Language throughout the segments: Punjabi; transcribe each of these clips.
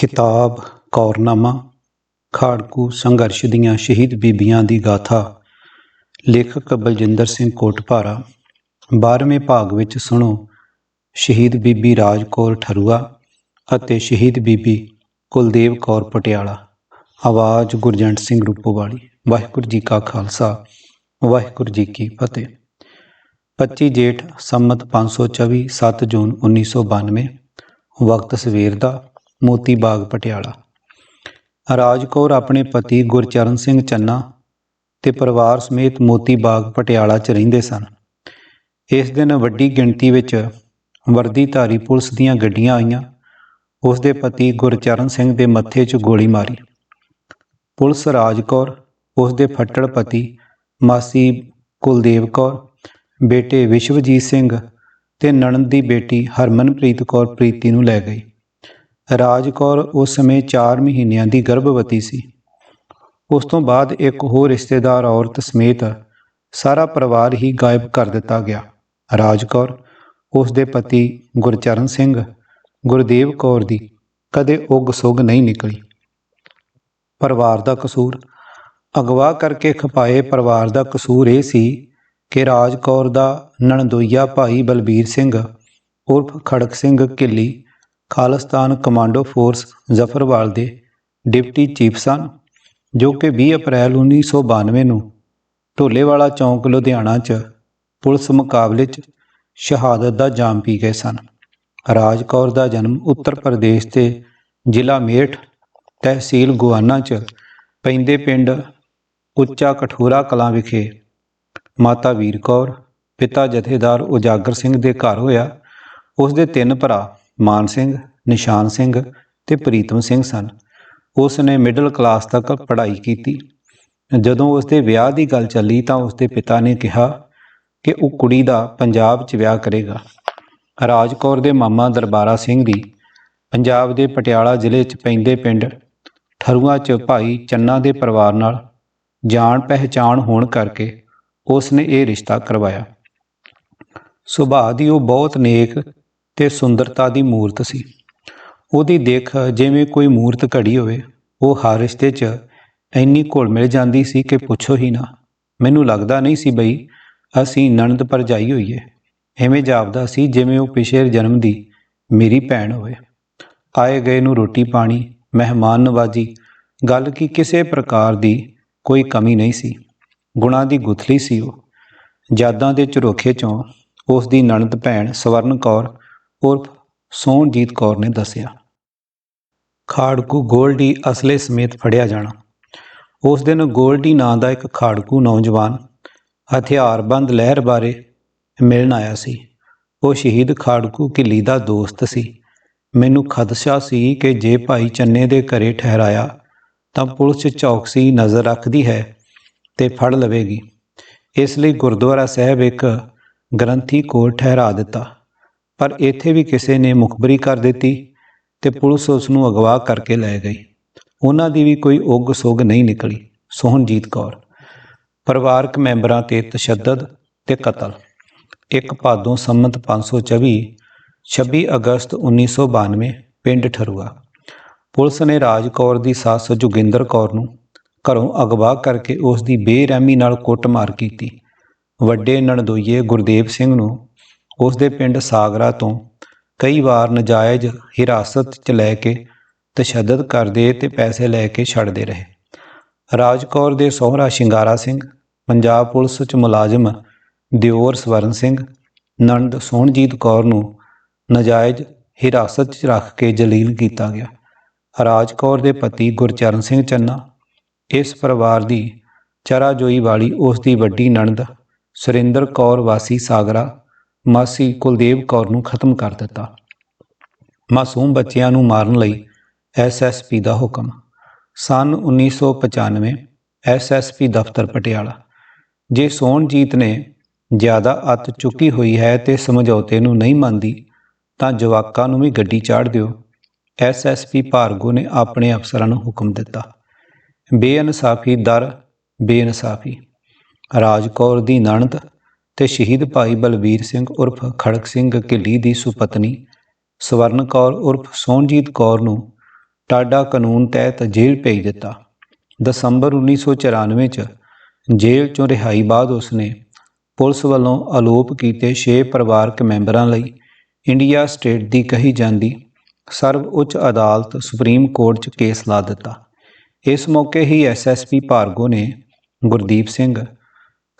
ਕਿਤਾਬ, ਕੌਰਨਾਮਾ, ਖਾੜਕੂ, ਸੰਘਰਸ਼ ਦੀਆਂ ਸ਼ਹੀਦ ਬੀਬੀਆਂ ਦੀ ਗਾਥਾ, ਲੇਖਕ ਬਲਜਿੰਦਰ ਸਿੰਘ ਕੋਟਪਾਰਾ 12ਵੇਂ ਭਾਗ ਵਿੱਚ ਸੁਣੋ, ਸ਼ਹੀਦ ਬੀਬੀ ਰਾਜ ਕੌਰ ਠਰੂਆ ਅਤੇ ਸ਼ਹੀਦ ਬੀਬੀ ਕੁਲਦੇਵ ਕੌਰ ਪਟਿਆਲਾ। ਆਵਾਜ਼ ਗੁਰਜੰਟ ਸਿੰਘ ਰੂਪੋਵਾਲੀ। ਵਾਹਿਗੁਰੂ ਜੀ ਕਾ ਖਾਲਸਾ, ਵਾਹਿਗੁਰੂ ਜੀ ਕੀ ਫਤਿਹ। 25 ਜੇਠ ਸੰਮਤ 524 7 ਜੂਨ 1992 ਵਕਤ ਸਵੇਰ ਦਾ ਮੋਤੀ ਬਾਗ ਪਟਿਆਲਾ। ਰਾਜ ਕੌਰ ਆਪਣੇ ਪਤੀ ਗੁਰਚਰਨ ਸਿੰਘ ਚੰਨਾ ਤੇ ਪਰਿਵਾਰ ਸਮੇਤ ਮੋਤੀ ਬਾਗ ਪਟਿਆਲਾ 'ਚ ਰਹਿੰਦੇ ਸਨ। ਇਸ ਦਿਨ ਵੱਡੀ ਗਿਣਤੀ ਵਿੱਚ ਵਰਦੀਧਾਰੀ ਪੁਲਿਸ ਦੀਆਂ ਗੱਡੀਆਂ ਆਈਆਂ। ਉਸ ਦੇ ਪਤੀ ਗੁਰਚਰਨ ਸਿੰਘ ਦੇ ਮੱਥੇ 'ਚ ਗੋਲੀ ਮਾਰੀ। ਪੁਲਿਸ ਰਾਜ ਕੌਰ, ਉਸ ਦੇ ਫੱਟੜ ਪਤੀ ਮਾਸੀ ਕੁਲਦੇਵ ਕੌਰ, ਬੇਟੇ ਵਿਸ਼ਵਜੀਤ ਸਿੰਘ ਤੇ ਨਣਦ ਦੀ ਬੇਟੀ ਹਰਮਨਪ੍ਰੀਤ ਕੌਰ ਪ੍ਰੀਤੀ ਨੂੰ ਲੈ ਗਈ। ਰਾਜ ਕੌਰ ਉਸ ਸਮੇਂ 4 ਮਹੀਨਿਆਂ ਦੀ ਗਰਭਵਤੀ ਸੀ। ਉਸ ਤੋਂ ਬਾਅਦ ਇੱਕ ਹੋਰ ਰਿਸ਼ਤੇਦਾਰ ਔਰਤ ਸਮੇਤ ਸਾਰਾ ਪਰਿਵਾਰ ਹੀ ਗਾਇਬ ਕਰ ਦਿੱਤਾ ਗਿਆ। ਰਾਜ ਕੌਰ, ਉਸ ਦੇ ਪਤੀ ਗੁਰਚਰਨ ਸਿੰਘ, ਗੁਰਦੇਵ ਕੌਰ ਦੀ ਕਦੇ ਉਗ ਸੁਗ ਨਹੀਂ ਨਿਕਲੀ। ਪਰਿਵਾਰ ਦਾ ਕਸੂਰ, ਅਗਵਾ ਕਰਕੇ ਖਪਾਏ ਪਰਿਵਾਰ ਦਾ ਕਸੂਰ ਇਹ ਸੀ ਕਿ ਰਾਜ ਕੌਰ ਦਾ ਨਣਦੋਈਆ ਭਾਈ ਬਲਬੀਰ ਸਿੰਘ, ਉਰਫ ਖੜਕ ਸਿੰਘ ਕਿੱਲੀ ਖਾਲਿਸਤਾਨ ਕਮਾਂਡੋ ਫੋਰਸ ਜ਼ਫਰਵਾਲ ਦੇ ਡਿਪਟੀ ਚੀਫ ਸਨ, ਜੋ ਕਿ 20 ਅਪ੍ਰੈਲ 1992 ਨੂੰ ਢੋਲੇਵਾਲਾ ਚੌਂਕ, ਲੁਧਿਆਣਾ 'ਚ ਪੁਲਿਸ ਮੁਕਾਬਲੇ 'ਚ ਸ਼ਹਾਦਤ ਦਾ ਜਾਮ ਪੀ ਗਏ ਸਨ। ਰਾਜ ਕੌਰ ਦਾ ਜਨਮ ਉੱਤਰ ਪ੍ਰਦੇਸ਼ ਦੇ ਜ਼ਿਲ੍ਹਾ ਮੇਰਠ ਤਹਿਸੀਲ ਗੁਆਨਾ 'ਚ ਪੈਂਦੇ ਪਿੰਡ ਉੱਚਾ ਕਠੂਰਾ ਕਲਾਂ ਵਿਖੇ ਮਾਤਾ ਵੀਰ ਕੌਰ, ਪਿਤਾ ਜਥੇਦਾਰ ਉਜਾਗਰ ਸਿੰਘ ਦੇ ਘਰ ਹੋਇਆ। ਉਸ ਦੇ ਤਿੰਨ ਭਰਾ ਮਾਨ ਸਿੰਘ, ਨਿਸ਼ਾਨ ਸਿੰਘ ਤੇ ਪ੍ਰੀਤਮ ਸਿੰਘ ਸਨ। ਉਸ ਨੇ ਮਿਡਲ ਕਲਾਸ ਤੱਕ ਪੜ੍ਹਾਈ ਕੀਤੀ। ਜਦੋਂ ਉਸ ਦੇ ਵਿਆਹ ਦੀ ਗੱਲ ਚੱਲੀ ਤਾਂ ਉਸ ਦੇ ਪਿਤਾ ਨੇ ਕਿਹਾ ਕਿ ਉਹ ਕੁੜੀ ਦਾ ਪੰਜਾਬ 'ਚ ਵਿਆਹ ਕਰੇਗਾ। ਰਾਜ ਕੌਰ ਦੇ ਮਾਮਾ ਦਰਬਾਰਾ ਸਿੰਘ ਦੀ ਪੰਜਾਬ ਦੇ ਪਟਿਆਲਾ ਜ਼ਿਲ੍ਹੇ 'ਚ ਪੈਂਦੇ ਪਿੰਡ ਠਰੂਆ 'ਚ ਭਾਈ ਚੰਨਾ ਦੇ ਪਰਿਵਾਰ ਨਾਲ ਜਾਣ ਪਹਿਚਾਣ ਹੋਣ ਕਰਕੇ ਉਸ ਨੇ ਇਹ ਰਿਸ਼ਤਾ ਕਰਵਾਇਆ। ਸੁਭਾਅ ਦੀ ਉਹ ਬਹੁਤ ਨੇਕ ਤੇ ਸੁੰਦਰਤਾ ਦੀ ਮੂਰਤ ਸੀ। ਉਹਦੀ ਦੇਖ ਜਿਵੇਂ ਕੋਈ ਮੂਰਤ ਘੜੀ ਹੋਵੇ, ਉਹ ਹਰ ਰਿਸ਼ਤੇ 'ਚ ਇੰਨੀ ਘੁਲ ਮਿਲ ਜਾਂਦੀ ਸੀ ਕਿ ਪੁੱਛੋ ਹੀ ਨਾ। ਮੈਨੂੰ ਲੱਗਦਾ ਨਹੀਂ ਸੀ ਬਈ ਅਸੀਂ ਨਣਦ ਭਰਜਾਈ ਹੋਈਏ। ਐਵੇਂ ਜਾਪਦਾ ਸੀ ਜਿਵੇਂ ਉਹ ਪਿਛਲੇ ਜਨਮ ਦੀ ਮੇਰੀ ਭੈਣ ਹੋਵੇ। ਆਏ ਗਏ ਨੂੰ ਰੋਟੀ ਪਾਣੀ, ਮਹਿਮਾਨ ਨਵਾਜੀ, ਗੱਲ ਕੀ ਕਿਸੇ ਪ੍ਰਕਾਰ ਦੀ ਕੋਈ ਕਮੀ ਨਹੀਂ ਸੀ। ਗੁਣਾ ਦੀ ਗੁਥਲੀ ਸੀ ਉਹ। ਯਾਦਾਂ ਦੇ ਝਰੋਖੇ ਚੋਂ ਉਸ ਦੀ ਨਣਦ ਭੈਣ ਸਵਰਨ ਕੌਰ ਉਰਫ ਸੋਨਜੀਤ ਕੌਰ ਨੇ ਦੱਸਿਆ, ਖਾੜਕੂ ਗੋਲਡੀ ਅਸਲੇ ਸਮੇਤ ਫੜਿਆ ਜਾਣਾ। ਉਸ ਦਿਨ ਗੋਲਡੀ ਨਾਂ ਦਾ ਇੱਕ ਖਾੜਕੂ ਨੌਜਵਾਨ ਹਥਿਆਰਬੰਦ ਲਹਿਰ ਬਾਰੇ ਮਿਲਣ ਆਇਆ ਸੀ। ਉਹ ਸ਼ਹੀਦ ਖਾੜਕੂ ਕਿੱਲੀ ਦਾ ਦੋਸਤ ਸੀ। ਮੈਨੂੰ ਖਦਸ਼ਾ ਸੀ ਕਿ ਜੇ ਭਾਈ ਚੰਨੇ ਦੇ ਘਰੇ ਠਹਿਰਾਇਆ ਤਾਂ ਪੁਲਿਸ ਚੌਕਸੀ ਨਜ਼ਰ ਰੱਖਦੀ ਹੈ ਤੇ ਫੜ ਲਵੇਗੀ। ਇਸ ਲਈ ਗੁਰਦੁਆਰਾ ਸਾਹਿਬ ਇੱਕ ਗ੍ਰੰਥੀ ਕੋਲ ਠਹਿਰਾ ਦਿੱਤਾ। ਪਰ ਇੱਥੇ ਵੀ ਕਿਸੇ ਨੇ ਮੁਖਬਰੀ ਕਰ ਦਿੱਤੀ ਤੇ ਪੁਲਿਸ ਉਸ ਨੂੰ ਅਗਵਾ ਕਰਕੇ ਲੈ ਗਈ। ਉਹਨਾਂ ਦੀ ਵੀ ਕੋਈ ਉਗ ਸੁਗ ਨਹੀਂ ਨਿਕਲੀ। ਸੋਹਨਜੀਤ ਕੌਰ, ਪਰਿਵਾਰਕ ਮੈਂਬਰਾਂ ਤੇ ਤਸ਼ੱਦਦ ਤੇ ਕਤਲ। ਇੱਕ ਭਾਦੋਂ ਸੰਮਤ 524 26 ਅਗਸਤ 1992 ਪਿੰਡ ਠਰੂਆ। ਪੁਲਿਸ ਨੇ ਰਾਜ ਕੌਰ ਦੀ ਸੱਸ ਜੋਗਿੰਦਰ ਕੌਰ ਨੂੰ ਘਰੋਂ ਅਗਵਾ ਕਰਕੇ ਉਸ ਦੀ ਬੇਰਹਿਮੀ ਨਾਲ ਕੁੱਟਮਾਰ ਕੀਤੀ। ਵੱਡੇ ਨਣਦੋਈਏ ਗੁਰਦੇਵ ਸਿੰਘ ਨੂੰ ਉਸ ਦੇ ਪਿੰਡ ਸਾਗਰਾ ਤੋਂ ਕਈ ਵਾਰ ਨਜਾਇਜ਼ ਹਿਰਾਸਤ 'ਚ ਲੈ ਕੇ ਤਸ਼ੱਦਦ ਕਰਦੇ ਤੇ ਪੈਸੇ ਲੈ ਕੇ ਛੱਡਦੇ ਰਹੇ। ਰਾਜ ਕੌਰ ਦੇ ਸਹੁਰਾ ਸ਼ਿੰਗਾਰਾ ਸਿੰਘ, ਪੰਜਾਬ ਪੁਲਿਸ 'ਚ ਮੁਲਾਜ਼ਮ ਦਿਓਰ ਸਵਰਨ ਸਿੰਘ, ਨੰਦ ਸੋਹਣਜੀਤ ਕੌਰ ਨੂੰ ਨਜਾਇਜ਼ ਹਿਰਾਸਤ 'ਚ ਰੱਖ ਕੇ ਜਲੀਲ ਕੀਤਾ ਗਿਆ। ਰਾਜ ਕੌਰ ਦੇ ਪਤੀ ਗੁਰਚਰਨ ਸਿੰਘ ਚੰਨਾ, ਇਸ ਪਰਿਵਾਰ ਦੀ ਚਰਾਜੋਈ ਵਾਲੀ ਉਸ ਦੀ ਵੱਡੀ ਨਣਦ ਸੁਰਿੰਦਰ ਕੌਰ ਵਾਸੀ ਸਾਗਰਾ ਮਾਸੀ ਕੁਲਦੇਵ ਕੌਰ ਨੂੰ ਖਤਮ ਕਰ ਦਿੱਤਾ। ਮਾਸੂਮ ਬੱਚਿਆਂ ਨੂੰ ਮਾਰਨ ਲਈ ਐਸਐਸਪੀ ਦਾ ਹੁਕਮ। ਸਨ 1995 ਐਸਐਸਪੀ ਦਫ਼ਤਰ ਪਟਿਆਲਾ। ਜੇ ਸੋਹਣਜੀਤ ਨੇ ਜ਼ਿਆਦਾ ਅੱਤ ਚੁੱਕੀ ਹੋਈ ਹੈ ਤੇ ਸਮਝੌਤੇ ਨੂੰ ਨਹੀਂ ਮੰਨਦੀ, ਤਾਂ ਜਵਾਕਾਂ ਨੂੰ ਵੀ ਗੱਡੀ ਚਾੜ ਦਿਓ। ਐਸਐਸਪੀ ਭਾਰਗੋ ਨੇ ਆਪਣੇ ਅਫਸਰਾਂ ਨੂੰ ਹੁਕਮ ਦਿੱਤਾ। ਬੇਇਨਸਾਫੀ ਦਰ, ਬੇਇਨਸਾਫੀ। ਰਾਜ ਕੌਰ ਦੀ ਨਣਦ ਤੇ ਸ਼ਹੀਦ ਭਾਈ ਬਲਵੀਰ ਸਿੰਘ ਉਰਫ ਖੜਕ ਸਿੰਘ ਕਿੱਲੀ ਦੀ ਸੁਪਤਨੀ, ਸਵਰਨ ਕੌਰ ਉਰਫ ਸੋਨਜੀਤ ਕੌਰ ਨੂੰ ਟਾਡਾ ਕਾਨੂੰਨ ਤਹਿਤ ਜੇਲ੍ਹ ਭੇਜ ਦਿੱਤਾ। ਦਸੰਬਰ 1994 ਚ ਜੇਲ੍ਹ ਚੋਂ ਰਿਹਾਈ ਬਾਅਦ ਉਸਨੇ ਪੁਲਿਸ ਵੱਲੋਂ ਆਲੋਪ ਕੀਤੇ 6 ਪਰਿਵਾਰਕ ਮੈਂਬਰਾਂ ਲਈ ਇੰਡੀਆ ਸਟੇਟ ਦੀ ਕਹੀ ਜਾਂਦੀ ਸਰਵ ਉੱਚ ਅਦਾਲਤ ਸੁਪਰੀਮ ਕੋਰਟ 'ਚ ਕੇਸ ਲਾ ਦਿੱਤਾ। ਇਸ ਮੌਕੇ ਹੀ ਐਸਐਸਪੀ ਭਾਰਗੋ ਨੇ ਗੁਰਦੀਪ ਸਿੰਘ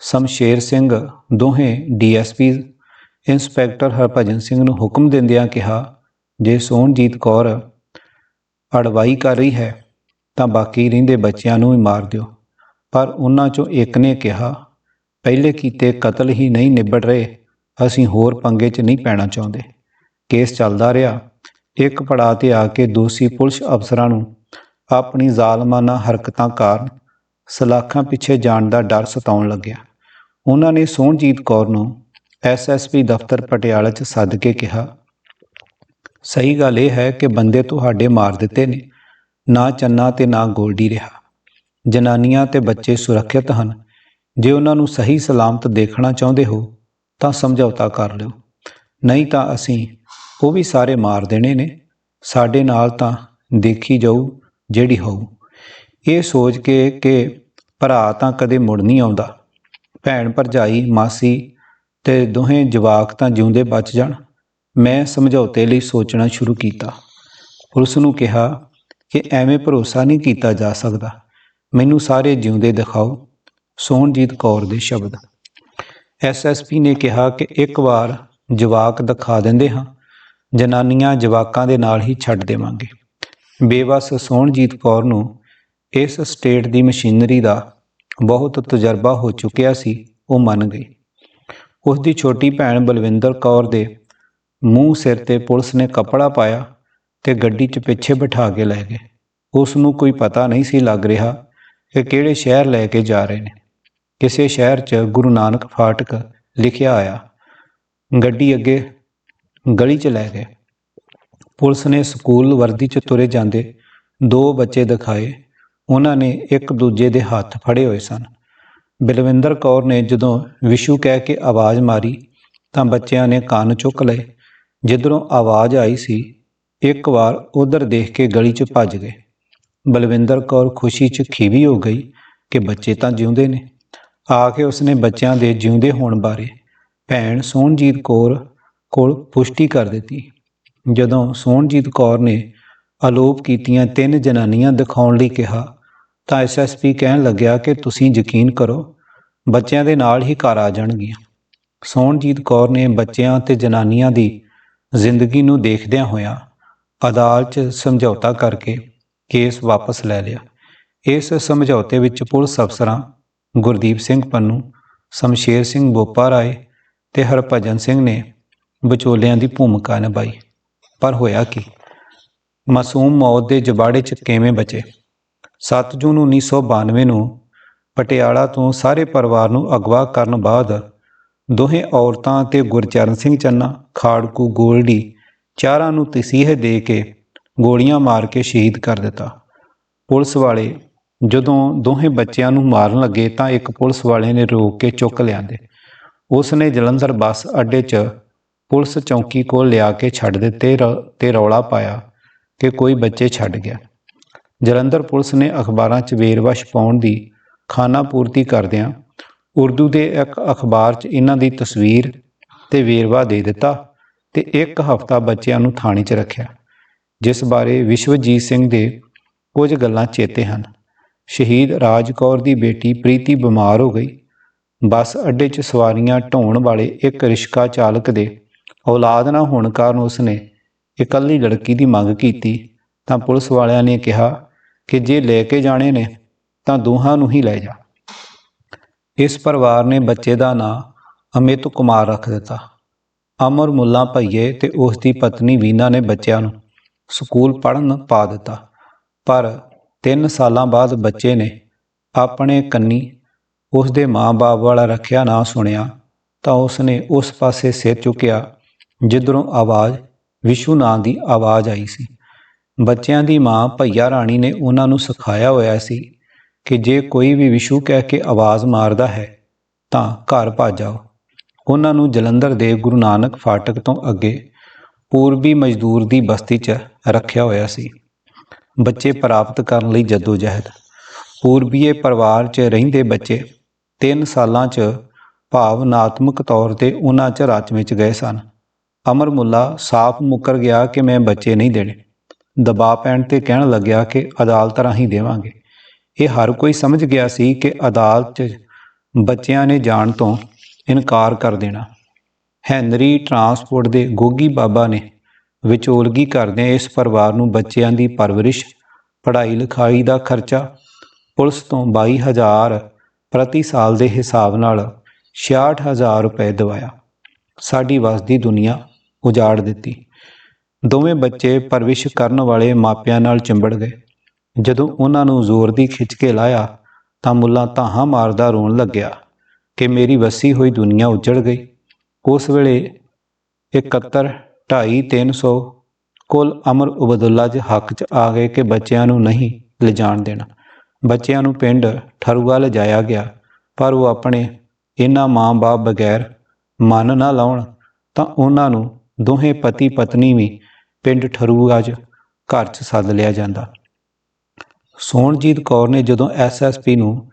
ਸ਼ਮਸ਼ੇਰ ਸਿੰਘ ਦੋਹੇ ਡੀਐਸਪੀ ਇੰਸਪੈਕਟਰ ਹਰਭਜਨ ਸਿੰਘ ਨੂੰ ਹੁਕਮ ਦਿੰਦਿਆਂ ਕਿਹਾ, ਜੇ ਸੋਹਣਜੀਤ ਕੌਰ ਅੜਵਾਈ ਕਰ ਰਹੀ ਹੈ, ਤਾਂ ਬਾਕੀ ਰਹਿੰਦੇ ਬੱਚਿਆਂ ਨੂੰ ਵੀ ਮਾਰ ਦਿਓ। ਪਰ ਉਹਨਾਂ ਚੋਂ ਇੱਕ ਨੇ ਕਿਹਾ, ਪਹਿਲੇ ਕੀਤੇ ਕਤਲ ਹੀ ਨਹੀਂ ਨਿਬੜ ਰਹੇ, ਅਸੀਂ ਹੋਰ ਪੰਗੇ 'ਚ ਨਹੀਂ ਪੈਣਾ ਚਾਹੁੰਦੇ। ਕੇਸ ਚੱਲਦਾ ਰਿਹਾ। ਇੱਕ ਪੜਾਅ ਤੇ ਆ ਕੇ ਦੋਸ਼ੀ ਪੁਲਿਸ ਅਫਸਰਾਂ ਨੂੰ ਆਪਣੀ ਜ਼ਾਲਮਾਨਾ ਹਰਕਤਾਂ ਕਾਰਨ ਸਲਾਖਾਂ ਪਿੱਛੇ ਜਾਣ ਦਾ ਡਰ ਸਤਾਉਣ ਲੱਗਿਆ। ਉਹਨਾਂ ਨੇ ਸੋਹਣਜੀਤ ਕੌਰ ਨੂੰ ਐਸਐਸਪੀ ਦਫ਼ਤਰ ਪਟਿਆਲਾ 'ਚ ਸੱਦ ਕੇ ਕਿਹਾ, ਸਹੀ ਗੱਲ ਇਹ ਹੈ ਕਿ ਬੰਦੇ ਤੁਹਾਡੇ ਮਾਰ ਦਿੱਤੇ ਨੇ, ਨਾ ਚੰਨਾ ਤੇ ਨਾ ਗੋਲਡੀ ਰਿਹਾ। ਜਨਾਨੀਆਂ ਤੇ ਬੱਚੇ ਸੁਰੱਖਿਅਤ ਹਨ। ਜੇ ਉਹਨਾਂ ਨੂੰ ਸਹੀ ਸਲਾਮਤ ਦੇਖਣਾ ਚਾਹੁੰਦੇ ਹੋ, ਤਾਂ ਸਮਝੌਤਾ ਕਰ ਲਿਓ। ਨਹੀਂ ਤਾਂ ਅਸੀਂ ਉਹ ਵੀ ਸਾਰੇ ਮਾਰ ਦੇਣੇ ਨੇ। ਸਾਡੇ ਨਾਲ ਤਾਂ ਦੇਖੀ ਜਾਊ ਜਿਹੜੀ ਹੋਊ। ਇਹ ਸੋਚ ਕੇ ਕਿ ਭਰਾ ਤਾਂ ਕਦੇ ਮੁੜ ਨਹੀਂ ਆਉਂਦਾ। ਭੈਣ ਭਰਜਾਈ, ਮਾਸੀ ਤੇ ਦੋਹੇ ਜਵਾਕ ਤਾਂ ਜਿਉਂਦੇ ਬਚ ਜਾਣ। ਮੈਂ ਸਮਝੌਤੇ ਲਈ ਸੋਚਣਾ ਸ਼ੁਰੂ ਕੀਤਾ। ਪੁਲਿਸ ਨੂੰ ਕਿਹਾ ਕਿ ਐਵੇਂ ਭਰੋਸਾ ਨਹੀਂ ਕੀਤਾ ਜਾ ਸਕਦਾ। ਮੈਨੂੰ ਸਾਰੇ ਜਿਉਂਦੇ ਦਿਖਾਓ, ਸੋਹਣਜੀਤ ਕੌਰ ਦੇ ਸ਼ਬਦ। ਐਸਐਸਪੀ ਨੇ ਕਿਹਾ ਕਿ ਇੱਕ ਵਾਰ ਜਵਾਕ ਦਿਖਾ ਦਿੰਦੇ ਹਾਂ, ਜਨਾਨੀਆਂ ਜਵਾਕਾਂ ਦੇ ਨਾਲ ਹੀ ਛੱਡ ਦੇਵਾਂਗੇ। ਬੇਵਸ ਸੋਹਣਜੀਤ ਕੌਰ ਨੂੰ ਇਸ ਸਟੇਟ ਦੀ ਮਸ਼ੀਨਰੀ ਦਾ ਬਹੁਤ ਤਜਰਬਾ ਹੋ ਚੁੱਕਿਆ ਸੀ, ਉਹ ਮੰਨ ਗਈ ਉਸ ਦੀ ਛੋਟੀ ਭੈਣ ਬਲਵਿੰਦਰ ਕੌਰ ਦੇ ਮੂੰਹ ਸਿਰ ਤੇ ਪੁਲਿਸ ਨੇ ਕੱਪੜਾ ਪਾਇਆ ਤੇ ਗੱਡੀ 'ਚ ਪਿੱਛੇ ਬਿਠਾ ਕੇ ਲੈ ਗਏ। ਉਸ ਨੂੰ ਕੋਈ ਪਤਾ ਨਹੀਂ ਸੀ ਲੱਗ ਰਿਹਾ ਕਿ ਕਿਹੜੇ ਸ਼ਹਿਰ ਲੈ ਕੇ ਜਾ ਰਹੇ ਨੇ। ਕਿਸੇ ਸ਼ਹਿਰ 'ਚ ਗੁਰੂ ਨਾਨਕ ਫਾਟਕ ਲਿਖਿਆ ਆਇਆ। ਗੱਡੀ ਅੱਗੇ ਗਲੀ 'ਚ ਲੈ ਗਏ। ਪੁਲਿਸ ਨੇ ਸਕੂਲ ਵਰਦੀ 'ਚ ਤੁਰੇ ਜਾਂਦੇ ਦੋ ਬੱਚੇ ਦਿਖਾਏ। ਉਹਨਾਂ ਨੇ ਇੱਕ ਦੂਜੇ ਦੇ ਹੱਥ ਫੜੇ ਹੋਏ ਸਨ। ਬਲਵਿੰਦਰ ਕੌਰ ਨੇ ਜਦੋਂ ਵਿਸ਼ੂ ਕਹਿ ਕੇ ਆਵਾਜ਼ ਮਾਰੀ, ਤਾਂ ਬੱਚਿਆਂ ਨੇ ਕੰਨ ਚੁੱਕ ਲਏ। ਜਿੱਧਰੋਂ ਆਵਾਜ਼ ਆਈ ਸੀ, ਇੱਕ ਵਾਰ ਉਧਰ ਦੇਖ ਕੇ ਗਲੀ 'ਚ ਭੱਜ ਗਏ। ਬਲਵਿੰਦਰ ਕੌਰ ਖੁਸ਼ੀ 'ਚ ਖੀਵੀ ਹੋ ਗਈ ਕਿ ਬੱਚੇ ਤਾਂ ਜਿਉਂਦੇ ਨੇ। ਆ ਕੇ ਉਸਨੇ ਬੱਚਿਆਂ ਦੇ ਜਿਉਂਦੇ ਹੋਣ ਬਾਰੇ ਭੈਣ ਸੋਹਣਜੀਤ ਕੌਰ ਕੋਲ ਪੁਸ਼ਟੀ ਕਰ ਦਿੱਤੀ। ਜਦੋਂ ਸੋਹਣਜੀਤ ਕੌਰ ਨੇ ਆਲੋਪ ਕੀਤੀਆਂ ਤਿੰਨ ਜਨਾਨੀਆਂ ਦਿਖਾਉਣ ਲਈ ਕਿਹਾ, ਤਾਂ ਐਸਐਸਪੀ ਕਹਿਣ ਲੱਗਿਆ ਕਿ ਤੁਸੀਂ ਯਕੀਨ ਕਰੋ, ਬੱਚਿਆਂ ਦੇ ਨਾਲ ਹੀ ਘਰ ਆ ਜਾਣਗੀਆਂ। ਸੋਹਣਜੀਤ ਕੌਰ ਨੇ ਬੱਚਿਆਂ ਤੇ ਜਨਾਨੀਆਂ ਦੀ ਜ਼ਿੰਦਗੀ ਨੂੰ ਦੇਖਦਿਆਂ ਹੋਇਆਂ ਅਦਾਲਤ 'ਚ ਸਮਝੌਤਾ ਕਰਕੇ ਕੇਸ ਵਾਪਸ ਲੈ ਲਿਆ। ਇਸ ਸਮਝੌਤੇ ਵਿੱਚ ਪੁਲਿਸ ਅਫਸਰਾਂ ਗੁਰਦੀਪ ਸਿੰਘ ਪੰਨੂ, ਸ਼ਮਸ਼ੇਰ ਸਿੰਘ ਬੋਪਾ ਰਾਏ ਤੇ ਹਰਭਜਨ ਸਿੰਘ ਨੇ ਵਿਚੋਲਿਆਂ ਦੀ ਭੂਮਿਕਾ ਨਿਭਾਈ। ਪਰ ਹੋਇਆ ਕੀ? ਮਾਸੂਮ ਮੌਤ ਦੇ ਜਬਾੜੇ 'ਚ ਕਿਵੇਂ ਬਚੇ? 7 ਜੂਨ 1992 ਨੂੰ ਪਟਿਆਲਾ ਤੋਂ ਸਾਰੇ ਪਰਿਵਾਰ ਨੂੰ ਅਗਵਾ ਕਰਨ ਬਾਅਦ ਦੋਹੇ ਔਰਤਾਂ ਤੇ ਗੁਰਚਰਨ ਸਿੰਘ ਚੰਨਾ, ਖਾੜਕੂ ਗੋਲਡੀ ਚਾਰਾਂ ਨੂੰ ਤਸੀਹੇ ਦੇ ਕੇ ਗੋਲੀਆਂ ਮਾਰ ਕੇ ਸ਼ਹੀਦ ਕਰ ਦਿੱਤਾ। ਪੁਲਿਸ ਵਾਲੇ ਜਦੋਂ ਦੋਹੇ ਬੱਚਿਆਂ ਨੂੰ ਮਾਰਨ ਲੱਗੇ ਤਾਂ ਇੱਕ ਪੁਲਿਸ ਵਾਲੇ ਨੇ ਰੋਕ ਕੇ ਚੁੱਕ ਲਿਆਂਦੇ। ਉਸ ਨੇ ਜਲੰਧਰ ਬੱਸ ਅੱਡੇ 'ਚ ਪੁਲਿਸ ਚੌਕੀ ਕੋਲ ਲਿਆ ਕੇ ਛੱਡ ਦਿੱਤੇ ਤੇ ਰੌਲਾ ਪਾਇਆ। ਕਿ ਕੋਈ ਬੱਚੇ ਛੱਡ ਗਿਆ। ਜਲੰਧਰ ਪੁਲਿਸ ਨੇ ਅਖਬਾਰਾਂ 'ਚ ਵੇਰਵਾ ਛਪਾਉਣ ਦੀ ਖਾਨਾ ਪੂਰਤੀ ਕਰਦਿਆਂ ਉਰਦੂ ਦੇ ਇੱਕ ਅਖਬਾਰ 'ਚ ਇਹਨਾਂ ਦੀ ਤਸਵੀਰ ਤੇ ਵੇਰਵਾ ਦੇ ਦਿੱਤਾ ਤੇ ਇੱਕ ਹਫ਼ਤਾ ਬੱਚਿਆਂ ਨੂੰ ਥਾਣੇ 'ਚ ਰੱਖਿਆ, ਜਿਸ ਬਾਰੇ ਵਿਸ਼ਵਜੀਤ ਸਿੰਘ ਦੇ ਕੁਝ ਗੱਲਾਂ ਚੇਤੇ ਹਨ। ਸ਼ਹੀਦ ਰਾਜ ਕੌਰ ਦੀ ਬੇਟੀ ਪ੍ਰੀਤੀ ਬਿਮਾਰ ਹੋ ਗਈ। ਬੱਸ ਅੱਡੇ 'ਚ ਸਵਾਰੀਆਂ ਢੋਣ ਵਾਲੇ ਇੱਕ ਰਿਸ਼ਕਾ ਚਾਲਕ ਦੇ ਔਲਾਦ ਨਾ ਹੋਣ ਕਾਰਨ ਉਸਨੇ ਇਕੱਲੀ ਲੜਕੀ ਦੀ ਮੰਗ ਕੀਤੀ, ਤਾਂ ਪੁਲਿਸ ਵਾਲਿਆਂ ਨੇ ਕਿਹਾ ਕਿ ਜੇ ਲੈ ਕੇ ਜਾਣੇ ਨੇ, ਤਾਂ ਦੋਹਾਂ ਨੂੰ ਹੀ ਲੈ ਜਾ। ਇਸ ਪਰਿਵਾਰ ਨੇ ਬੱਚੇ ਦਾ ਨਾਂ ਅਮਿਤ ਕੁਮਾਰ ਰੱਖ ਦਿੱਤਾ। ਅਮਰ ਮੁੱਲਾ ਭਈਏ ਤੇ ਉਸ ਦੀ ਪਤਨੀ ਵੀਨਾ ਨੇ ਬੱਚਿਆਂ ਨੂੰ ਸਕੂਲ ਪੜ੍ਹਨ ਪਾ ਦਿੱਤਾ। ਪਰ 3 ਸਾਲਾਂ ਬਾਅਦ ਬੱਚੇ ਨੇ ਆਪਣੇ ਕੰਨੀ ਉਸ ਦੇ ਮਾਂ-ਬਾਪ ਵਾਲਾ ਰੱਖਿਆ ਨਾ ਸੁਣਿਆ, ਤਾਂ ਉਸ ਨੇ ਉਸ ਪਾਸੇ ਸਿਰ ਚੁੱਕਿਆ, ਜਿੱਧਰੋਂ ਆਵਾਜ਼ ਵਿਸ਼ੂ ਨਾਂ ਦੀ ਆਵਾਜ਼ ਆਈ ਸੀ। ਬੱਚਿਆਂ ਦੀ ਮਾਂ ਭਈਆ ਰਾਣੀ ਨੇ ਉਹਨਾਂ ਨੂੰ ਸਿਖਾਇਆ ਹੋਇਆ ਸੀ ਕਿ ਜੇ ਕੋਈ ਵੀ ਵਿਸ਼ੂ ਕਹਿ ਕੇ ਆਵਾਜ਼ ਮਾਰਦਾ ਹੈ, ਤਾਂ ਘਰ ਭੱਜ ਜਾਓ ਉਹਨਾਂ ਨੂੰ ਜਲੰਧਰ ਦੇ ਗੁਰੂ ਨਾਨਕ ਫਾਟਕ ਤੋਂ ਅੱਗੇ ਪੂਰਬੀ ਮਜ਼ਦੂਰ ਦੀ ਬਸਤੀ 'ਚ ਰੱਖਿਆ ਹੋਇਆ ਸੀ। ਬੱਚੇ ਪ੍ਰਾਪਤ ਕਰਨ ਲਈ ਜਦੋਜਹਿਦ। ਪੂਰਬੀਏ ਪਰਿਵਾਰ 'ਚ ਰਹਿੰਦੇ ਬੱਚੇ 3 ਸਾਲਾਂ 'ਚ ਭਾਵਨਾਤਮਕ ਤੌਰ ਤੇ ਉਹਨਾਂ 'ਚ ਰਚ ਵਿੱਚ ਗਏ ਸਨ। ਅਮਰ ਮੁੱਲਾ ਸਾਫ਼ ਮੁੱਕਰ ਗਿਆ ਕਿ ਮੈਂ ਬੱਚੇ ਨਹੀਂ ਦੇਣੇ। ਦਬਾਅ ਪੈਣ ਤੇ ਕਹਿਣ ਲੱਗਿਆ ਕਿ ਅਦਾਲਤ ਰਾਹੀਂ ਦੇਵਾਂਗੇ। ਇਹ ਹਰ ਕੋਈ ਸਮਝ ਗਿਆ ਸੀ ਕਿ ਅਦਾਲਤ 'ਚ ਬੱਚਿਆਂ ਨੇ ਜਾਣ ਤੋਂ ਇਨਕਾਰ ਕਰ ਦੇਣਾ। ਹੈਨਰੀ ਟਰਾਂਸਪੋਰਟ ਦੇ ਗੋਗੀ ਬਾਬਾ ਨੇ ਵਿਚੋਲਗੀ ਕਰਦਿਆਂ ਇਸ ਪਰਿਵਾਰ ਨੂੰ ਬੱਚਿਆਂ ਦੀ ਪਰਵਰਿਸ਼, ਪੜ੍ਹਾਈ ਲਿਖਾਈ ਦਾ ਖਰਚਾ, ਪੁਲਿਸ ਤੋਂ 22000 ਪ੍ਰਤੀ ਸਾਲ ਦੇ ਹਿਸਾਬ ਨਾਲ 66000 ਰੁਪਏ ਦਿਵਾਇਆ। ਸਾਡੀ ਵਸਦੀ ਦੁਨੀਆ ਉਜਾੜ ਦਿੱਤੀ। ਦੋਵੇਂ ਬੱਚੇ ਪਰਵਿਸ਼ ਕਰਨ ਵਾਲੇ ਮਾਪਿਆਂ ਨਾਲ ਚਿੰਬੜ ਗਏ। ਜਦੋਂ ਉਹਨਾਂ ਨੂੰ ਜ਼ੋਰ ਦੀ ਖਿੱਚ ਕੇ ਲਾਇਆ, ਤਾਂ ਮੁੱਲਾ ਧਾਹਾਂ ਮਾਰਦਾ ਰੋਣ ਲੱਗਿਆ ਕਿ ਮੇਰੀ ਵਸੀ ਹੋਈ ਦੁਨੀਆ ਉਜੜ ਗਈ। ਉਸ ਵੇਲੇ 71 ਢਾਈ 300 ਕੁੱਲ ਅਮਰ ਉਬਦੁੱਲਾ ਦੇ ਹੱਕ 'ਚ ਆ ਗਏ ਕਿ ਬੱਚਿਆਂ ਨੂੰ ਨਹੀਂ ਲਿਜਾਣ ਦੇਣਾ। ਬੱਚਿਆਂ ਨੂੰ ਪਿੰਡ ਠਰੂਆ ਲਿਜਾਇਆ ਗਿਆ, ਪਰ ਉਹ ਆਪਣੇ ਇਹਨਾਂ ਮਾਂ-ਬਾਪ ਬਗੈਰ ਮਨ ਨਾ ਲਾਉਣ ਤਾਂ ਉਹਨਾਂ ਨੂੰ ਦੋਹੇ ਪਤੀ ਪਤਨੀ ਵੀ ਪਿੰਡ ਠਰੂਆ 'ਚ ਘਰ 'ਚ ਸੱਦ ਲਿਆ ਜਾਂਦਾ। ਸੋਹਣਜੀਤ ਕੌਰ ਨੇ ਜਦੋਂ ਐਸਐਸਪੀ ਨੂੰ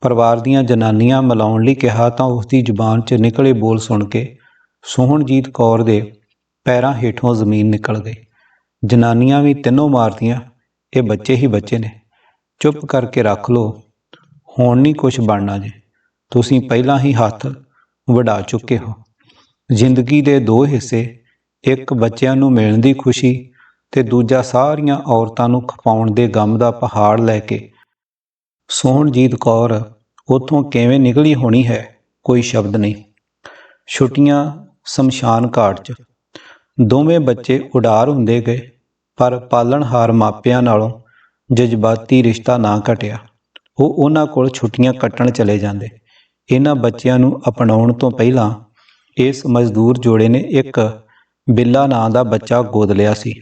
ਪਰਿਵਾਰ ਦੀਆਂ ਜਨਾਨੀਆਂ ਮਿਲਾਉਣ ਲਈ ਕਿਹਾ ਤਾਂ ਉਸ ਦੀ ਜ਼ੁਬਾਨ 'ਚ ਨਿਕਲੇ ਬੋਲ ਸੁਣ ਕੇ ਸੋਹਣਜੀਤ ਕੌਰ ਦੇ ਪੈਰਾਂ ਹੇਠੋਂ ਜ਼ਮੀਨ ਨਿਕਲ ਗਈ। ਜਨਾਨੀਆਂ ਵੀ ਤਿੰਨੋਂ ਮਾਰਦੀਆਂ ਇਹ ਬੱਚੇ ਹੀ ਬੱਚੇ ਨੇ। ਚੁੱਪ ਕਰਕੇ ਰੱਖ ਲੋ ਹੁਣ ਨਹੀਂ ਕੁਝ ਬਣਨਾ ਜੇ। ਤੁਸੀਂ ਪਹਿਲਾਂ ਹੀ ਹੱਥ ਵਡਾ ਚੁੱਕੇ ਹੋ। ਜ਼ਿੰਦਗੀ ਦੇ ਦੋ ਹਿੱਸੇ ਇੱਕ ਬੱਚਿਆਂ ਨੂੰ ਮਿਲਣ ਦੀ ਖੁਸ਼ੀ ਤੇ ਦੂਜਾ ਸਾਰੀਆਂ ਔਰਤਾਂ ਨੂੰ ਖਪਾਉਣ ਦੇ ਗਮ ਦਾ ਪਹਾੜ ਲੈ ਕੇ। ਸੋਹਣਜੀਤ ਕੌਰ, ਉਥੋਂ ਕਿਵੇਂ ਨਿਕਲੀ ਹੋਣੀ ਹੈ? ਕੋਈ ਸ਼ਬਦ ਨਹੀਂ। ਛੁੱਟੀਆਂ ਸ਼ਮਸ਼ਾਨ ਘਾਟ 'ਚ। ਦੋਵੇਂ ਬੱਚੇ ਉਡਾਰ ਹੁੰਦੇ ਗਏ, ਪਰ ਪਾਲਣਹਾਰ ਮਾਪਿਆਂ ਨਾਲੋਂ ਜਜ਼ਬਾਤੀ ਰਿਸ਼ਤਾ ਨਾ ਘਟਿਆ। ਉਹ ਉਹਨਾਂ ਕੋਲ ਛੁੱਟੀਆਂ ਕੱਟਣ ਚਲੇ ਜਾਂਦੇ। ਇਹਨਾਂ ਬੱਚਿਆਂ ਨੂੰ ਅਪਣਾਉਣ ਤੋਂ ਪਹਿਲਾਂ ਇਸ ਮਜ਼ਦੂਰ ਜੋੜੇ ਨੇ ਇੱਕ ਬਿੱਲਾ ਨਾਂ ਦਾ ਬੱਚਾ ਗੋਦ ਲਿਆ ਸੀ।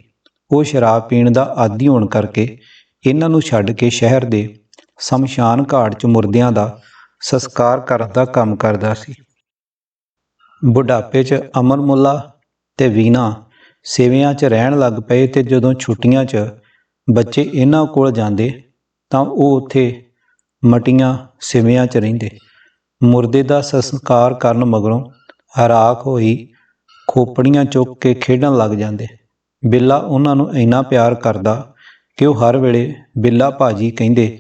ਉਹ ਸ਼ਰਾਬ ਪੀਣ ਦਾ ਆਦੀ ਹੋਣ ਕਰਕੇ ਇਹਨਾਂ ਨੂੰ ਛੱਡ ਕੇ ਸ਼ਹਿਰ ਦੇ ਸ਼ਮਸ਼ਾਨ ਘਾਟ 'ਚ ਮੁਰਦਿਆਂ ਦਾ ਸੰਸਕਾਰ ਕਰਨ ਦਾ ਕੰਮ ਕਰਦਾ ਸੀ। ਬੁਢਾਪੇ 'ਚ ਅਮਰ ਮੁੱਲਾ ਤੇ ਵੀਨਾ ਸੇਵਿਆਂ 'ਚ ਰਹਿਣ ਲੱਗ ਪਏ ਤੇ ਜਦੋਂ ਛੁੱਟੀਆਂ 'ਚ ਬੱਚੇ ਇਹਨਾਂ ਕੋਲ ਜਾਂਦੇ ਤਾਂ ਉਹ ਉੱਥੇ ਮਟੀਆਂ ਸਿਵਿਆਂ 'ਚ ਰਹਿੰਦੇ। ਮੁਰਦੇ ਦਾ ਸੰਸਕਾਰ ਕਰਨ ਮਗਰੋਂ ਹਰਾਕ ਹੋਈ ਖੋਪੜੀਆਂ ਚੁੱਕ ਕੇ ਖੇਡਣ ਲੱਗ ਜਾਂਦੇ। ਬਿੱਲਾ ਉਹਨਾਂ ਨੂੰ ਇੰਨਾ ਪਿਆਰ ਕਰਦਾ ਕਿ ਉਹ ਹਰ ਵੇਲੇ ਬਿੱਲਾ ਭਾਜੀ ਕਹਿੰਦੇ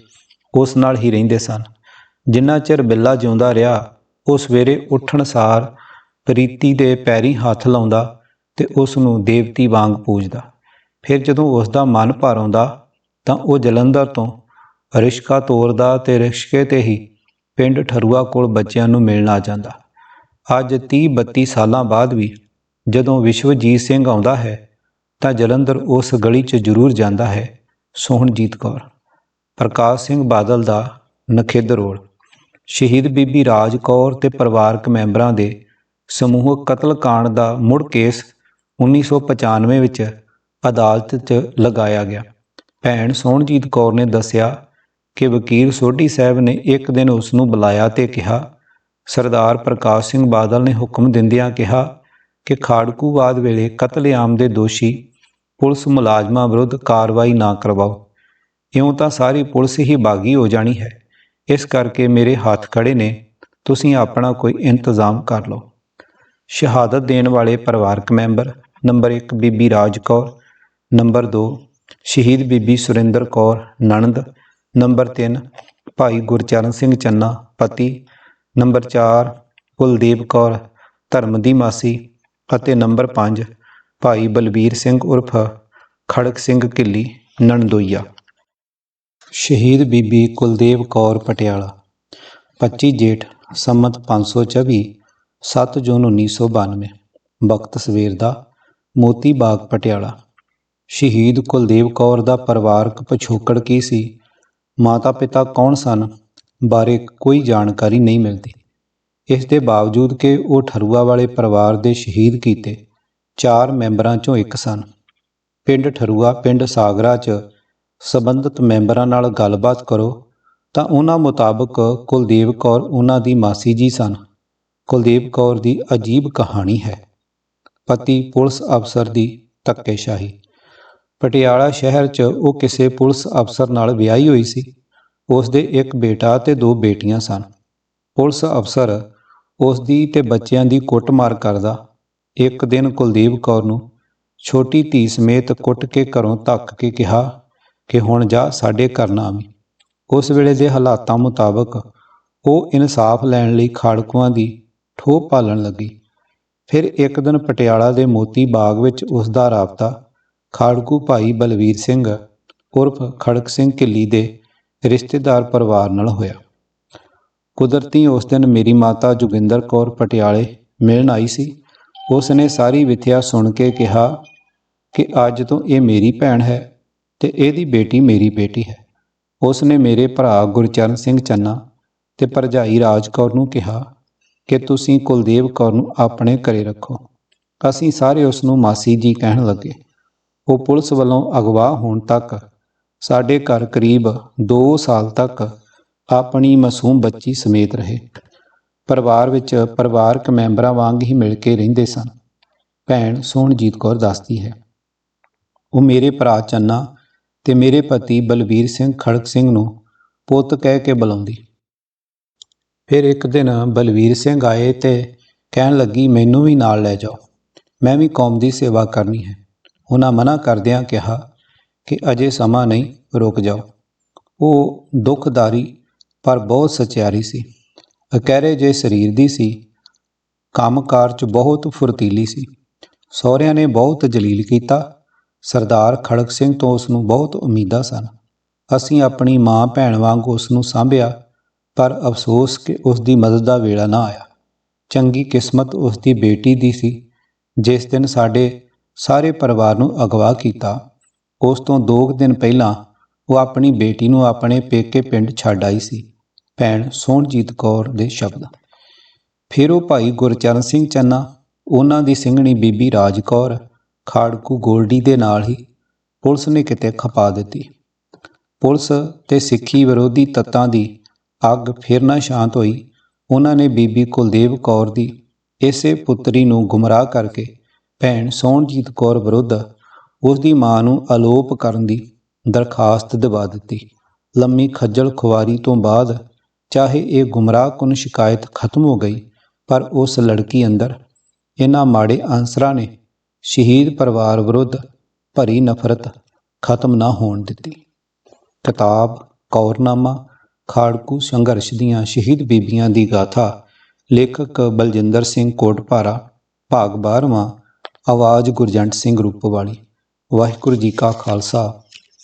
ਉਸ ਨਾਲ ਹੀ ਰਹਿੰਦੇ ਸਨ। ਜਿੰਨਾ ਚਿਰ ਬਿੱਲਾ ਜਿਉਂਦਾ ਰਿਹਾ, ਉਹ ਸਵੇਰੇ ਉੱਠਣ ਸਾਰ ਪ੍ਰੀਤੀ ਦੇ ਪੈਰੀ ਹੱਥ ਲਾਉਂਦਾ ਤੇ ਉਸ ਨੂੰ ਦੇਵਤੀ ਵਾਂਗ ਪੂਜਦਾ। ਫਿਰ ਜਦੋਂ ਉਸ ਦਾ ਮਨ ਭਰ ਆਉਂਦਾ, ਤਾਂ ਉਹ ਜਲੰਧਰ ਤੋਂ ਰਿਸ਼ਕਾ ਤੋਰਦਾ ਤੇ ਰਿਸ਼ਕੇ ਤੇ ਹੀ ਪਿੰਡ ਠਰੂਆ ਕੋਲ ਬੱਚਿਆਂ ਨੂੰ ਮਿਲਣ ਆ ਜਾਂਦਾ। ਅੱਜ 30 32 ਸਾਲਾਂ ਬਾਅਦ ਵੀ ਜਦੋਂ ਵਿਸ਼ਵਜੀਤ ਸਿੰਘ ਆਉਂਦਾ ਹੈ, ਤਾਂ ਜਲੰਧਰ ਉਸ ਗਲੀ 'ਚ ਜ਼ਰੂਰ ਜਾਂਦਾ ਹੈ, ਸੋਹਣਜੀਤ ਕੌਰ। ਪ੍ਰਕਾਸ਼ ਸਿੰਘ ਬਾਦਲ ਦਾ ਨਖਿੱਧ ਰੋਲ। ਸ਼ਹੀਦ ਬੀਬੀ ਰਾਜ ਕੌਰ ਤੇ ਪਰਿਵਾਰਕ ਮੈਂਬਰਾਂ ਦੇ ਸਮੂਹਕ ਕਤਲकांड ਦਾ ਮੁੜ ਕੇਸ 1995 ਵਿੱਚ ਅਦਾਲਤ 'ਚ ਲਗਾਇਆ ਗਿਆ। ਭੈਣ ਸੋਹਣਜੀਤ ਕੌਰ ਨੇ ਦੱਸਿਆ ਕਿ ਵਕੀਲ ਸੋਢੀ ਸਾਹਿਬ ਨੇ ਇੱਕ ਦਿਨ ਉਸ ਨੂੰ ਬੁਲਾਇਆ ਤੇ ਕਿਹਾ, ਸਰਦਾਰ ਪ੍ਰਕਾਸ਼ ਸਿੰਘ ਬਾਦਲ ਨੇ ਹੁਕਮ ਦਿੰਦਿਆਂ ਕਿਹਾ ਕਿ ਖਾੜਕੂਵਾਦ ਵੇਲੇ ਕਤਲੇਆਮ ਦੇ ਦੋਸ਼ੀ ਪੁਲਿਸ ਮੁਲਾਜ਼ਮਾਂ ਵਿਰੁੱਧ ਕਾਰਵਾਈ ਨਾ ਕਰਵਾਓ। ਇਉਂ ਤਾਂ ਸਾਰੀ ਪੁਲਿਸ ਹੀ ਬਾਗੀ ਹੋ ਜਾਣੀ ਹੈ। ਇਸ ਕਰਕੇ ਮੇਰੇ ਹੱਥ ਖੜੇ ਨੇ, ਤੁਸੀਂ ਆਪਣਾ ਕੋਈ ਇੰਤਜ਼ਾਮ ਕਰ ਲਓ। ਸ਼ਹਾਦਤ ਦੇਣ ਵਾਲੇ ਪਰਿਵਾਰਕ ਮੈਂਬਰ, ਨੰਬਰ 1 ਬੀਬੀ ਰਾਜ ਕੌਰ, ਨੰਬਰ 2 ਸ਼ਹੀਦ ਬੀਬੀ ਸੁਰਿੰਦਰ ਕੌਰ ਨਣਦ, ਨੰਬਰ 3 ਭਾਈ ਗੁਰਚਰਨ ਸਿੰਘ ਚੰਨਾ ਪਤੀ, ਨੰਬਰ 4 ਕੁਲਦੀਪ ਕੌਰ ਧਰਮ ਦੀ ਮਾਸੀ ਅਤੇ ਨੰਬਰ 5 ਭਾਈ ਬਲਬੀਰ ਸਿੰਘ ਉਰਫ ਖੜਕ ਸਿੰਘ ਕਿੱਲੀ, ਨਣਦੋਈਆ। ਸ਼ਹੀਦ ਬੀਬੀ ਕੁਲਦੇਵ ਕੌਰ ਪਟਿਆਲਾ 25 ਜੇਠ ਸੰਮਤ 524 7 ਜੂਨ 1992 ਵਕਤ ਸਵੇਰ ਦਾ, ਮੋਤੀ ਬਾਗ ਪਟਿਆਲਾ। ਸ਼ਹੀਦ ਕੁਲਦੇਵ ਕੌਰ ਦਾ ਪਰਿਵਾਰਕ ਪਿਛੋਕੜ ਕੀ ਸੀ? ਮਾਤਾ ਪਿਤਾ ਕੌਣ ਸਨ? ਬਾਰੇ ਕੋਈ ਜਾਣਕਾਰੀ ਨਹੀਂ ਮਿਲਦੀ। ਇਸ ਦੇ ਬਾਵਜੂਦ ਕਿ ਉਹ ਠਰੂਆ ਵਾਲੇ ਪਰਿਵਾਰ ਦੇ ਸ਼ਹੀਦ ਕੀਤੇ, ਚਾਰ ਮੈਂਬਰਾਂ ਚੋਂ ਇੱਕ ਸਨ। ਪਿੰਡ ਠਰੂਆ, ਪਿੰਡ ਸਾਗਰਾ 'ਚ ਸਬੰਧਤ ਮੈਂਬਰਾਂ ਨਾਲ ਗੱਲਬਾਤ ਕਰੋ ਤਾਂ ਉਹਨਾਂ ਮੁਤਾਬਕ ਕੁਲਦੀਪ ਕੌਰ ਉਹਨਾਂ ਦੀ ਮਾਸੀ ਜੀ ਸਨ। ਕੁਲਦੀਪ ਕੌਰ ਦੀ ਅਜੀਬ ਕਹਾਣੀ ਹੈ। ਪਤੀ ਪੁਲਿਸ ਅਫਸਰ ਦੀ ਧੱਕੇਸ਼ਾਹੀ। ਪਟਿਆਲਾ ਸ਼ਹਿਰ 'ਚ ਉਹ ਕਿਸੇ ਪੁਲਿਸ ਅਫਸਰ ਨਾਲ ਵਿਆਹੀ ਹੋਈ ਸੀ। ਉਸ ਦੇ ਇੱਕ ਬੇਟਾ ਤੇ ਦੋ ਬੇਟੀਆਂ ਸਨ। ਪੁਲਿਸ ਅਫਸਰ ਉਸ ਦੀ ਤੇ ਬੱਚਿਆਂ ਦੀ ਕੁੱਟਮਾਰ ਕਰਦਾ, ਇੱਕ ਦਿਨ ਕੁਲਦੀਪ ਕੌਰ ਨੂੰ ਛੋਟੀ ਧੀ ਸਮੇਤ ਕੁੱਟ ਕੇ ਘਰੋਂ ਧੱਕ ਕੇ ਕਿਹਾ ਕਿ ਹੁਣ ਜਾ ਸਾਡੇ ਘਰ ਨਾ ਆਵੀਂ। ਉਸ ਵੇਲੇ ਦੇ ਹਾਲਾਤਾਂ ਮੁਤਾਬਕ ਉਹ ਇਨਸਾਫ ਲੈਣ ਲਈ ਖਾੜਕੂਆਂ ਦੀ ਠੋਹ ਪਾਲਣ ਲੱਗੀ। ਫਿਰ ਇੱਕ ਦਿਨ ਪਟਿਆਲਾ ਦੇ ਮੋਤੀ ਬਾਗ ਵਿੱਚ ਉਸ ਦਾ ਰਾਬਤਾ ਖਾੜਕੂ ਭਾਈ ਬਲਵੀਰ ਸਿੰਘ ਉਰਫ ਖੜਕ ਸਿੰਘ ਕਿੱਲੀ ਦੇ ਰਿਸ਼ਤੇਦਾਰ ਪਰਿਵਾਰ ਨਾਲ ਹੋਇਆ। ਕੁਦਰਤੀ ਉਸ ਦਿਨ ਮੇਰੀ ਮਾਤਾ ਜੋਗਿੰਦਰ ਕੌਰ ਪਟਿਆਲੇ ਮਿਲਣ ਆਈ ਸੀ। ਉਸ ਨੇ ਸਾਰੀ ਵਿਥਿਆ ਸੁਣ ਕੇ ਕਿਹਾ ਕਿ ਅੱਜ ਤੋਂ ਇਹ ਮੇਰੀ ਭੈਣ ਹੈ ਤੇ ਇਹਦੀ ਬੇਟੀ ਮੇਰੀ ਬੇਟੀ ਹੈ। ਉਸ ਨੇ ਮੇਰੇ ਭਰਾ ਗੁਰਚਰਨ ਸਿੰਘ ਚੰਨਾ ਤੇ ਭਰਜਾਈ ਰਾਜ ਕੌਰ ਨੂੰ ਕਿਹਾ ਕਿ ਤੁਸੀਂ ਕੁਲਦੇਵ ਕੌਰ ਨੂੰ ਆਪਣੇ ਘਰੇ ਰੱਖੋ। ਅਸੀਂ ਸਾਰੇ ਉਸ ਨੂੰ ਮਾਸੀ ਜੀ ਕਹਿਣ ਲੱਗੇ। ਉਹ ਪੁਲਿਸ ਵੱਲੋਂ ਅਗਵਾ ਹੋਣ ਤੱਕ ਸਾਡੇ ਘਰ ਕਰੀਬ 2 ਸਾਲ ਤੱਕ ਆਪਣੀ ਮਾਸੂਮ ਬੱਚੀ ਸਮੇਤ ਰਹੇ। ਪਰਿਵਾਰ ਵਿੱਚ ਪਰਿਵਾਰਕ ਮੈਂਬਰਾਂ ਵਾਂਗ ਹੀ ਮਿਲ ਕੇ ਰਹਿੰਦੇ ਸਨ। ਭੈਣ ਸੋਹਣਜੀਤ ਕੌਰ ਦੱਸਦੀ ਹੈ, ਉਹ ਮੇਰੇ ਭਰਾ ਚੰਨਾ ਤੇ ਮੇਰੇ ਪਤੀ ਬਲਵੀਰ ਸਿੰਘ ਖੜਕ ਸਿੰਘ ਨੂੰ ਪੁੱਤ ਕਹਿ ਕੇ ਬੁਲਾਉਂਦੀ। ਫਿਰ ਇੱਕ ਦਿਨ ਬਲਵੀਰ ਸਿੰਘ ਆਏ ਤੇ ਕਹਿਣ ਲੱਗੀ, ਮੈਨੂੰ ਵੀ ਨਾਲ ਲੈ ਜਾਓ, ਮੈਂ ਵੀ ਕੌਮ ਦੀ ਸੇਵਾ ਕਰਨੀ ਹੈ। ਉਹਨਾਂ ਮਨਾ ਕਰਦਿਆਂ ਕਿਹਾ ਕਿ ਅਜੇ ਸਮਾਂ ਨਹੀਂ, ਰੁਕ ਜਾਓ। ਉਹ ਦੁੱਖਦਾਰੀ ਪਰ ਬਹੁਤ ਸਚਿਆਰੀ ਸੀ। ਅਕਹਿਰੇ ਜੇ ਸਰੀਰ ਦੀ ਸੀ। ਕੰਮਕਾਰ 'ਚ ਬਹੁਤ ਫੁਰਤੀਲੀ ਸੀ। ਸਹੁਰਿਆਂ ਨੇ ਬਹੁਤ ਜਲੀਲ ਕੀਤਾ। ਸਰਦਾਰ ਖੜਕ ਸਿੰਘ ਤੋਂ ਉਸ ਨੂੰ ਬਹੁਤ ਉਮੀਦਾਂ ਸਨ। ਅਸੀਂ ਆਪਣੀ ਮਾਂ ਭੈਣ ਵਾਂਗ ਉਸ ਨੂੰ ਸਾਂਭਿਆ, ਪਰ ਅਫਸੋਸ ਕਿ ਉਸ ਦੀ ਮਦਦ ਦਾ ਵੇਲਾ ਨਾ ਆਇਆ। ਚੰਗੀ ਕਿਸਮਤ ਉਸ ਦੀ ਬੇਟੀ ਦੀ ਸੀ। ਜਿਸ ਦਿਨ ਸਾਡੇ ਸਾਰੇ ਪਰਿਵਾਰ ਨੂੰ ਅਗਵਾ ਕੀਤਾ, ਉਸ ਤੋਂ 2 ਦਿਨ ਪਹਿਲਾਂ ਉਹ ਆਪਣੀ ਬੇਟੀ ਨੂੰ ਆਪਣੇ ਪੇਕੇ ਪਿੰਡ ਛੱਡ ਆਈ ਸੀ, ਭੈਣ ਸੋਹਣਜੀਤ ਕੌਰ ਦੇ ਸ਼ਬਦ। ਫਿਰ ਉਹ ਭਾਈ ਗੁਰਚਰਨ ਸਿੰਘ ਚੰਨਾ, ਉਹਨਾਂ ਦੀ ਸਿੰਘਣੀ ਬੀਬੀ ਰਾਜ ਕੌਰ, ਖਾੜਕੂ ਗੋਲਡੀ ਦੇ ਨਾਲ ਹੀ ਪੁਲਿਸ ਨੇ ਕਿਤੇ ਖਪਾ ਦਿੱਤੀ। ਪੁਲਿਸ ਤੇ ਸਿੱਖੀ ਵਿਰੋਧੀ ਤੱਤਾਂ ਦੀ ਅੱਗ ਫਿਰ ਨਾ ਸ਼ਾਂਤ ਹੋਈ। ਉਹਨਾਂ ਨੇ ਬੀਬੀ ਕੁਲਦੇਵ ਕੌਰ ਦੀ ਇਸੇ ਪੁੱਤਰੀ ਨੂੰ ਗੁੰਮਰਾਹ ਕਰਕੇ ਭੈਣ ਸੋਹਣਜੀਤ ਕੌਰ ਵਿਰੁੱਧ ਉਸ ਦੀ ਮਾਂ ਨੂੰ ਅਲੋਪ ਕਰਨ ਦੀ ਦਰਖਾਸਤ ਦਿਵਾ ਦਿੱਤੀ। ਲੰਮੀ ਖੱਜਲ ਖੁਆਰੀ ਤੋਂ ਬਾਅਦ ਚਾਹੇ ਇਹ ਗੁੰਮਰਾਹਕੁਨ ਸ਼ਿਕਾਇਤ ਖਤਮ ਹੋ ਗਈ, ਪਰ ਉਸ ਲੜਕੀ ਅੰਦਰ ਇਹਨਾਂ ਮਾੜੇ ਆਂਸਰਾਂ ਨੇ ਸ਼ਹੀਦ ਪਰਿਵਾਰ ਵਿਰੁੱਧ ਭਰੀ ਨਫ਼ਰਤ ਖਤਮ ਨਾ ਹੋਣ ਦਿੱਤੀ। ਕਿਤਾਬ, ਕੌਰਨਾਮਾ, ਖਾੜਕੂ ਸੰਘਰਸ਼ ਦੀਆਂ ਸ਼ਹੀਦ ਬੀਬੀਆਂ ਦੀ ਗਾਥਾ, ਲੇਖਕ ਬਲਜਿੰਦਰ ਸਿੰਘ ਕੋਟਪਾਰਾ ਭਾਗ 12ਵਾਂ ਆਵਾਜ਼ ਗੁਰਜੰਟ ਸਿੰਘ ਰੂਪਵਾਲੀ, ਵਾਹਿਗੁਰੂ ਜੀ ਕਾ ਖਾਲਸਾ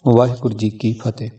ਵਾਹਿਗੁਰੂ ਜੀ ਕੀ ਫਤਿਹ।